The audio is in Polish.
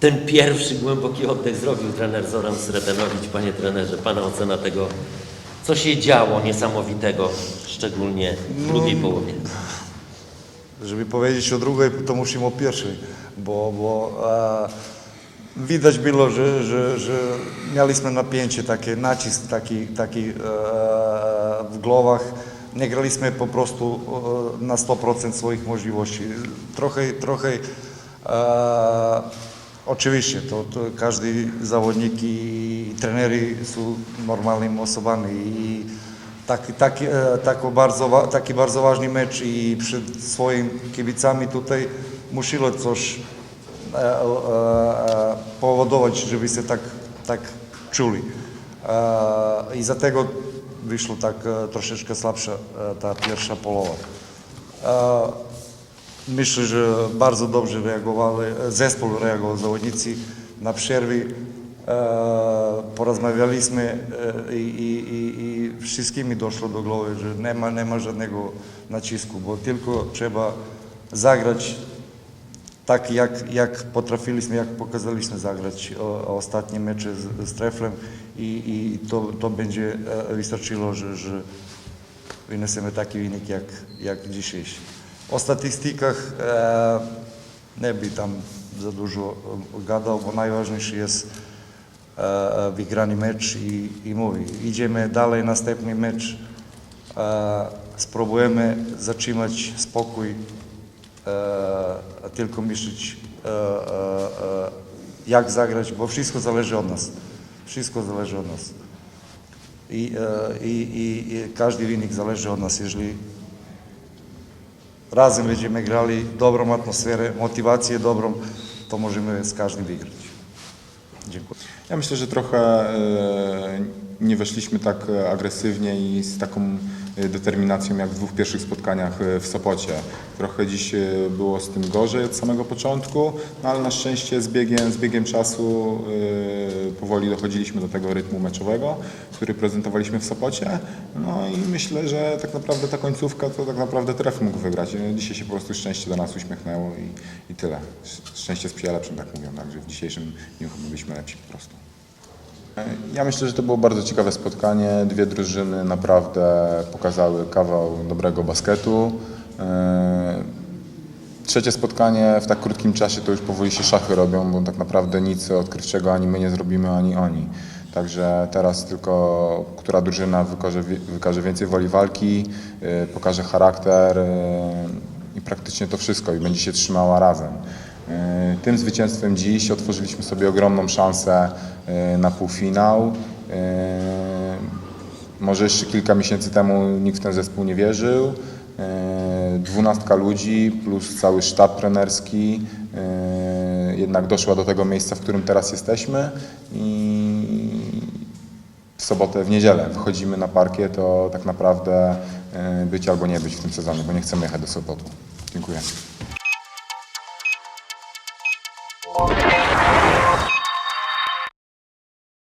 Ten pierwszy głęboki oddech zrobił trener Zoran Sretenowicz. Panie trenerze, Pana ocena tego, co się działo niesamowitego, szczególnie w drugiej połowie. Żeby powiedzieć o drugiej, to musimy o pierwszej, bo, bo a, widać było, że, że, że mieliśmy napięcie, takie nacisk taki, taki e, w głowach. Nie graliśmy po prostu e, na 100% swoich możliwości. Trochę, trochę e, oczywiście, to, to każdy zawodnik i trenery są normalnymi osobami i taki, taki, e, tako bardzo, taki bardzo ważny mecz i przed swoimi kibicami tutaj musiło coś e, e, e, powodować, żeby się tak, tak czuli. E, I dlatego wyszło tak e, troszeczkę słabsza e, ta pierwsza połowa. Myślę, że bardzo dobrze reagowali, zespół reagował, zawodnicy na przerwie. Porozmawialiśmy i, i, i, i wszystkimi doszło do głowy, że nie ma, nie ma żadnego nacisku, bo tylko trzeba zagrać tak, jak, jak potrafiliśmy, jak pokazaliśmy zagrać o, ostatnie mecze z, z Treflem i, i to, to będzie e, wystarczyło, że, że wyniesiemy taki wynik jak, jak dzisiejszy. O statystykach e, nie by tam za dużo e, gadał, bo najważniejszy jest e, e, wygrany mecz i, i mówi, idziemy dalej, następny mecz, e, spróbujemy zatrzymać spokój, e, tylko myśleć e, e, e, jak zagrać, bo wszystko zależy od nas. Wszystko zależy od nas. I, e, i, i, i każdy wynik zależy od nas. Jeżeli razem będziemy grali dobrą atmosferę, motywację dobrą, to możemy z każdym wygrać. Dziękuję. Ja myślę, że trochę e, nie weszliśmy tak e, agresywnie i z taką e, determinacją jak w dwóch pierwszych spotkaniach e, w Sopocie. Trochę dziś e, było z tym gorzej od samego początku, no ale na szczęście z biegiem, z biegiem czasu powoli dochodziliśmy do tego rytmu meczowego, który prezentowaliśmy w Sopocie. No i myślę, że tak naprawdę ta końcówka to tak naprawdę tref mógł wygrać. Dzisiaj się po prostu szczęście do nas uśmiechnęło i, i tyle. Szczęście sprzyja lepszym, tak mówią, także w dzisiejszym dniu byliśmy lepsi po prostu. Ja myślę, że to było bardzo ciekawe spotkanie. Dwie drużyny naprawdę pokazały kawał dobrego basketu. E, Trzecie spotkanie w tak krótkim czasie to już powoli się szachy robią, bo tak naprawdę nic odkrywczego ani my nie zrobimy, ani oni. Także teraz tylko która drużyna wykaże, wykaże więcej woli walki, e, pokaże charakter e, i praktycznie to wszystko i będzie się trzymała razem. E, Tym zwycięstwem dziś otworzyliśmy sobie ogromną szansę e, na półfinał. E, Może jeszcze kilka miesięcy temu nikt w ten zespół nie wierzył. Dwunastka ludzi plus cały sztab trenerski jednak doszła do tego miejsca, w którym teraz jesteśmy i w sobotę, w niedzielę wychodzimy na parkie, to tak naprawdę być albo nie być w tym sezonie, bo nie chcemy jechać do Sopotu. Dziękuję.